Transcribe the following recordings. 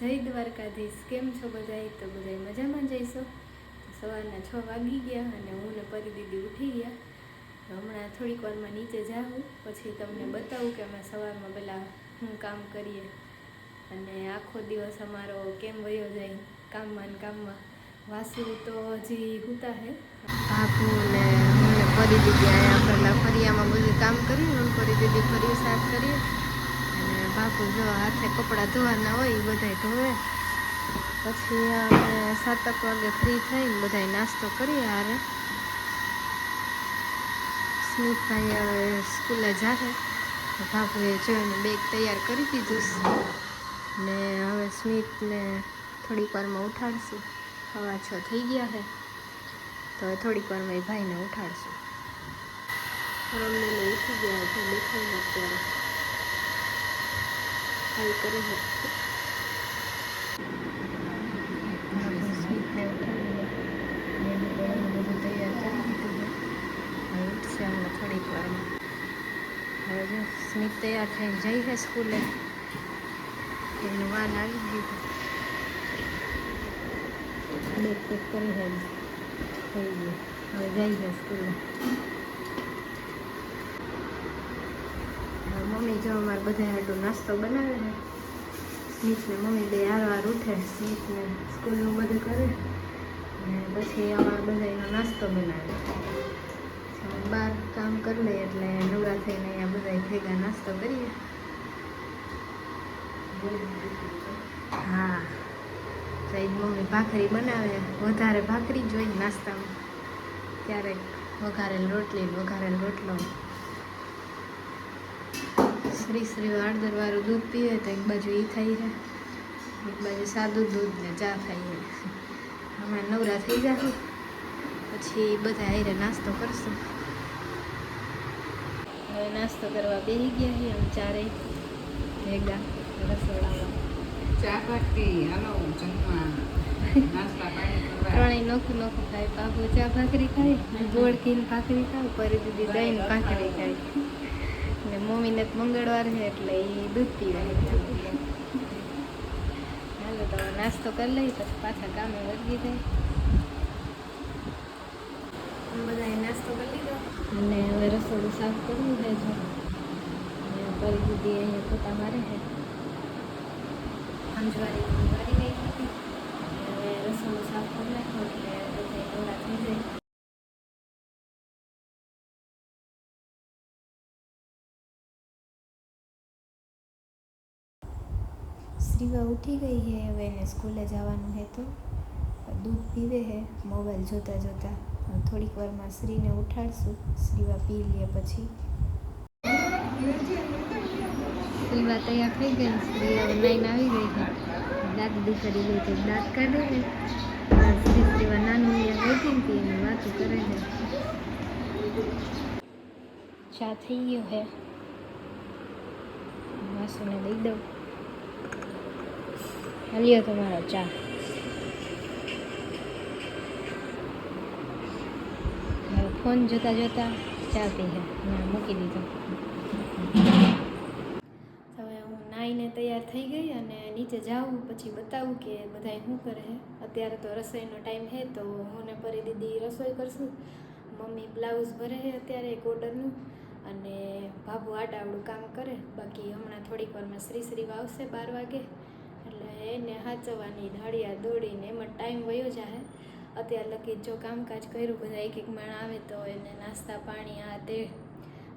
જય દ્વારકાધીશ. કેમ છો બધાય? તો બધાય મજામાં જઈશો સવારના છ વાગી ગયા અને હું ને પરી દીદી ઉઠી ગયા. તો હમણાં થોડીક વારમાં નીચે જાઉં. પછી તમને બતાવું કે અમે સવારમાં પહેલાં હું કામ કરીએ. અને આખો દિવસ અમારો કેમ વયો જાય? કામમાં ને કામમાં. વાસુ તો હજી હુતા હે. બાપુ ને હું પરી દીદી અહીંયા પહેલાં ફરિયામાં બધું કામ કર્યું ફરી દીદી ફરી સાફ કરીએ. બાપુ જો હાથે કપડાં ધોવાના હોય એ બધાય ધોવે. પછી અમે સાતક વાગે ફ્રી થઈને બધાય નાસ્તો કરીએ હારે. સ્મિતભાઈ હવે સ્કૂલે તો બાપુએ જોઈને બેગ તૈયાર કરી દીધું ને હવે સ્મિતને થોડીક વારમાં ઉઠાડશું. હવા છ થઈ ગયા છે તો થોડીક વારમાં એ ભાઈને ઉઠાડશું. રમને ઉઠી ગયા છે દેખાય અત્યારે હાલ કરે છે આપણે સ્મિતને ઉઠાડીએ બેબી ગળાનું બધું તૈયાર કરી દીધું છે હવે ઉઠશે હમણાં થોડીક વારમાં હવે જો સ્મિત તૈયાર થઈને જઈ છે સ્કૂલે એનું વાન આવી ગયું બેગ પેક કરી થઈ ગયું હવે જઈ છે સ્કૂલે હવે મમ્મી જો અમારે બધા હાટું નાસ્તો બનાવે ને, સ્મિતને મમ્મી બે હારવાર ઉઠે, સ્મિતને સ્કૂલનું બધું કરે અને પછી અમારે બધાનો નાસ્તો બનાવે. બહાર કામ કરી લઈએ એટલે નવરા થઈને અહીંયા બધા ભેગા નાસ્તો કરીએ. હા સઈદ મમ્મી ભાખરી બનાવે, વધારે ભાખરી જોઈ નાસ્તામાં. ક્યારેક વઘારેલ રોટલી વઘારેલ રોટલો. શ્રી શ્રી હળદર વાળું દૂધ પીએ તો એક બાજુ એ થાય છે એક બાજુ સાદું દૂધ ને ચા છે હમણાં નવરા થઈ જશું. પછી બધા હારે નાસ્તો કરશું. હવે નાસ્તો કરવા બેસી ગયા છીએ અમે ચારેય ભેગા રસોડામાં. ચા ભાખરી હાલો જમવા. ત્રણેય નોખું નોખું ખાય બાબુ ચા ભાખરી ખાય ગોળ ભાખરી ખાય પરી દીદી દહીં ભાખરી ખાય. ને મમ્મીને મંગળવાર છે એટલે એ દૂધ પીવે હાલો તો નાસ્તો કરી લઈ પછી પાછા કામે વર્ગી જાય. બધાએ નાસ્તો કરી લીધો? અને હવે રસોડું સાફ કરવું છે જો. પરી દીદી અહીંયા પોતા મારે છે. અંજવારી વારી ગઈ હતી. હવે રસોડું સાફ કરી નાખો એટલે બધા થઈ જાય. શ્રીવા ઉઠી ગઈ છે હવે એને સ્કૂલે જવાનું હે તો. દૂધ પીવે છે મોબાઈલ જોતા જોતા. થોડીક વારમાં શ્રીને ઉઠાડશું શ્રીવા પી લે પછી. શ્રીવા તૈયાર થઈ ગઈ શ્રી હવે નાઈને આવી ગઈ છે. દાંત દીકરી ગઈ તો દાંત કાઢે છે. શ્રી શ્રીવા નાનું અહીંયા બેઠી હતી એની વાતો કરે છે. ચા થઈ ગયો હે વાસુને દઈ દઉં. હાલ્યો તમારો ચા. ફોન જોતા જોતા ચા પી ના, મૂકી દીધો. હવે હું નાહીને તૈયાર થઈ ગઈ અને નીચે જાઉં, પછી બતાવું કે બધાય શું કરે છે. અત્યારે તો રસોઈનો ટાઈમ છે, તો હું ને પરી દીદી રસોઈ કરશું. મમ્મી બ્લાઉઝ ભરે છે અત્યારે એક ઓર્ડરનું અને બાબુ આડાવડું કામ કરે. બાકી હમણાં થોડીક વારમાં શ્રી શ્રી આવશે બાર વાગે. એટલે એને હાચવવાની હળિયા દોડીને એમાં ટાઈમ વયો જાય અત્યાર લગી જો કામકાજ કર્યું, બધા એક એક માણ આવે તો એને નાસ્તા, પાણી, આ તે.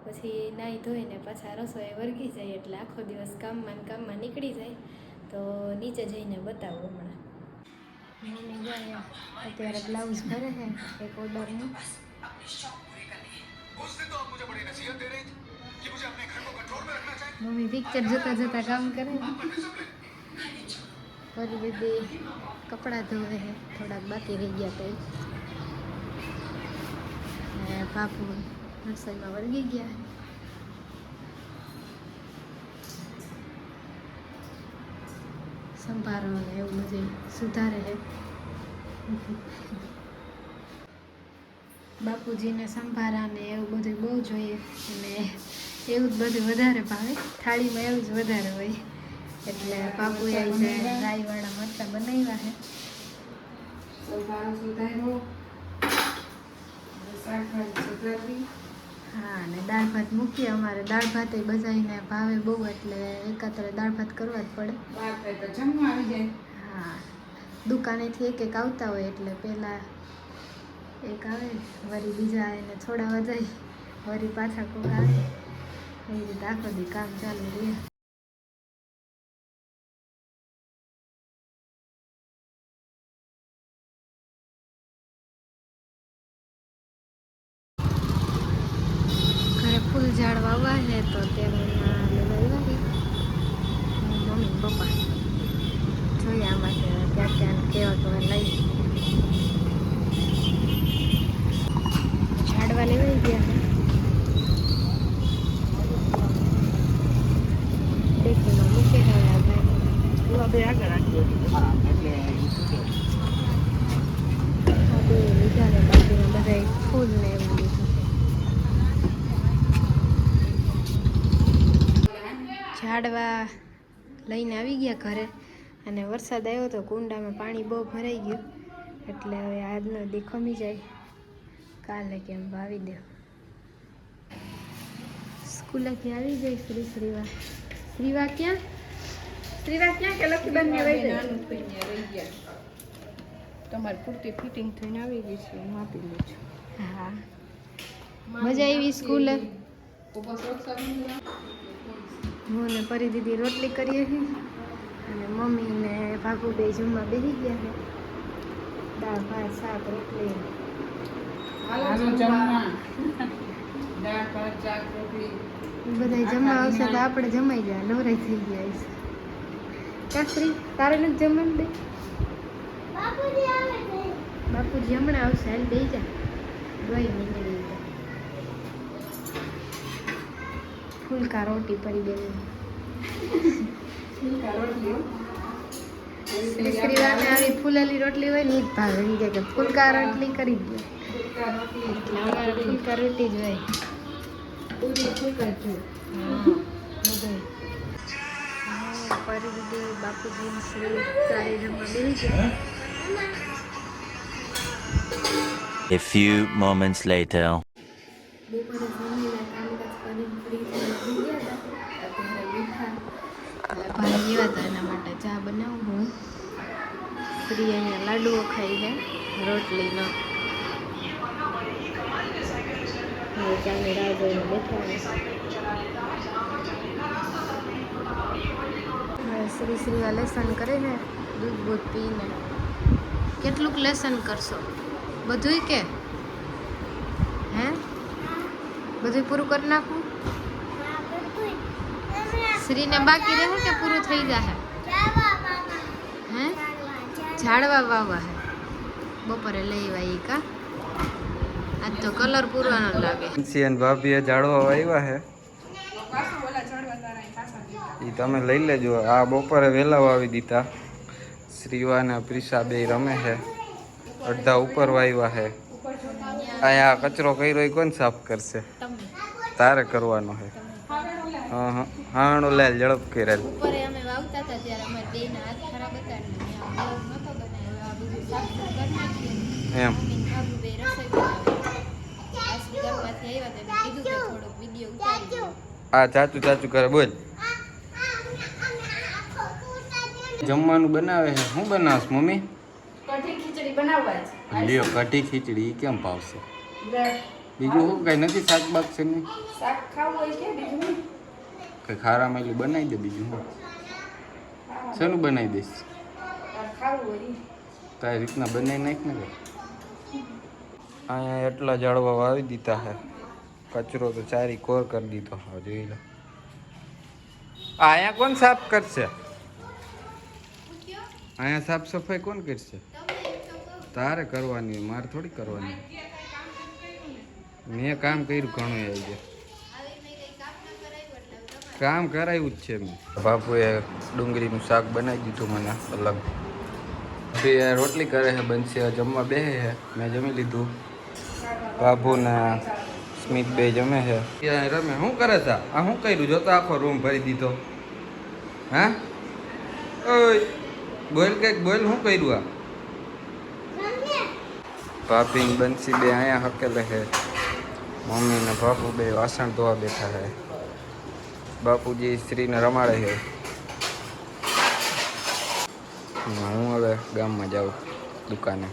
પછી નાહી ધોઈને પાછા રસોઈ વર્ગી જાય એટલે આખો દિવસ કામમાં ને કામમાં નીકળી જાય. તો નીચે જઈને બતાવું હમણાં. અત્યારે બ્લાઉઝ ભરે છે એક ઓર્ડરનું મમ્મી પિક્ચર જોતા જોતા કામ કરે ફરી દીદી કપડાં ધોવે છે. થોડાક બાકી રહી ગયા તો બાપુ રસોઈમાં વળગી ગયા. સંભારો ને એવું બધું સુધારે છે. બાપુજીને સંભારા ને એવું બધું બહુ જોઈએ. અને એવું જ બધું વધારે ભાવે. થાળીમાં એવું જ વધારે હોય. એટલે બાપુએ રાઈવાળા મરચા બનાવ્યા છે. હા અને દાળ ભાત મૂકીએ અમારે. દાળ ભાત એ બધાને ભાવે બહુ એટલે એકાત્રે દાળ ભાત કરવા જ પડે. હા દુકાનેથી એક એક આવતા હોય એટલે પહેલાં એક આવે વળી બીજા એને થોડા જાય વળી પાછા કોક આવે. એવી રીતે આખો દી કામ ચાલુ રહે વાવવા છે તો ત્યારે એમાં લેવા આવ્યા મમ્મી પપ્પા જોઈએ આમાંથી ક્યાં ક્યાં કેવા કેવા લઈ ઝાડવા લેવાઈ ગયા છે ડેકીમાં મૂકી હવે આગળ આગળ રાખજો હા એટલે આ બે લીધા ને બાકીના બધા ફૂલ ને એવું લીધું ઝાડવા લઈને આવી ગયા ઘરે અને વરસાદ આવ્યો તો કુંડામાં પાણી બહુ ભરાઈ ગયું. એટલે હવે આજનો દી ખમી જાય. કાલે કેમ વાવી દે. સ્કૂલેથી આવી જાય શ્રી શ્રીવા. શ્રીવા ક્યાં? શ્રીવા ક્યાં કે લખી બંને રહી ગયા. તમારી પૂરતી ફિટિંગ થઈને આવી ગઈ છે હું આપી લઉં છું. હા. મજા આવી સ્કૂલે? હું ને પરી દીદી રોટલી કરીએ છીએ. અને મમ્મી ને ભાગુ બે જમવા બેસી ગયા છે. દાળ ભાત શાક રોટલી. બધા જમવા. આવશે તો આપણે જમાઈ ગયા નવરાઈ થઈ ગયા છે કાશ્રી તારે નથી જમવાનું બે બાપુજી હમણાં આવશે હાલ બે જા. દોઈ નીકળી જાય ફૂલકા રોટી પડી ગઈ. શ્રીવાને આવી ફૂલેલી રોટલી હોય ને એ જ ભાવે. એમ કે ફૂલકા રોટલી કરી દે. એટલે અમારે ફૂલકા રોટી જ હોય. પૂરી ફુલકા પરી દીદી બાપુજી ને શ્રી ચારે જમવા બેસી ગયા. A few moments later. એટલે ભાઈ જેવા હતા એના માટે ચા બનાવું હું. શ્રી અહીંયા લાડુઓ ખાઈ છે, રોટલીનો. હવે ચાની રાહ જોઈને બેઠા છે. હવે શ્રી શ્રીવા લેસન કરે છે દૂધ બૂધ પીને. કેટલુંક લેસન કરશો? બધુંય કે? હે? બધું પૂરું કરી નાખું? શ્રીને બાકી રહે કે પૂરું થઈ જશે હે? ઝાડવા વાવવા હે. બપોરે લઈ વાઈ કા? આજ તો કલર પૂરવાનો લાગે. સી અને ભાભીએ ઝાડવા વાવ્યા છે એ તમે લઈ લેજો. આ બપોરે વહેલા વાવી દીધા. શ્રીવા અને પ્રિસા બે રમે છે અડધા ઉપર વાવ્યા છે અહીંયા કચરો કર્યો એ કોણ સાફ કરશે? તારે કરવાનો છે હા હા. હાણો લે ઝડપ કરેલ ઉપર અમે વાવતા હતા ત્યારે અમારા બેના હાથ ખરાબ હતા ને આ નતો બનાવ્યો આ બધું સાફ કરી નાખ્યું. એમ. મમ્મી ભાભી બે રસોઈ બનાવી. ઘરમાંથી આવ્યા તો મેં કીધું કે થોડો વિડિયો ઉતારી આ ચાચું ચાચું કરે બોલ. જમવાનું બનાવે છે. શું બનાવશ મમ્મી? કઢી ખીચડી બનાવવા છે. લ્યો કઢી ખીચડી કેમ ભાવશે? બીજું શું કઈ નથી શાક બાક છે નહીં શાક ખાવું હોય કે બીજું કઈ ખારા મેલું બનાવી દે બીજું હું. શેનું બનાવી દઈશ? તારે રીતના બનાવી નાખ ને અહીંયા એટલા જાળવા વાવી દીધા હે. કચરો તો ચારી કોર કરી દીધો. હા, જોઈ લો. અહીંયા કોણ સાફ કરશે? અહીંયા સાફ સફાઈ કોણ કરશે? તારે કરવાની મારે થોડી કરવાની મેં કામ કર્યું ઘણું આવી ગયા. કામ કરાયું જ છે મેં બાપુએ ડુંગળીનું શાક બનાવી દીધું મને અલગ. બે રોટલી કરે છે બનશે જમવા બે છે મેં જમી લીધું. બાબુ ને સ્મિત બે જમે છે. રમે. શું કરે છે? આ શું કર્યું? જોતો આખો રૂમ ભરી દીધો. હા? ઓય બોલ કંઈક બોલ શું કર્યું આ? ભાભી બંસી બે અહીંયા હકેલે છે. મમ્મી ને બાપુ બે વાસણ ધોવા બેઠા છે. બાપુજી સ્ત્રીને રમાડે છે. હું હવે ગામમાં જાઉં દુકાને.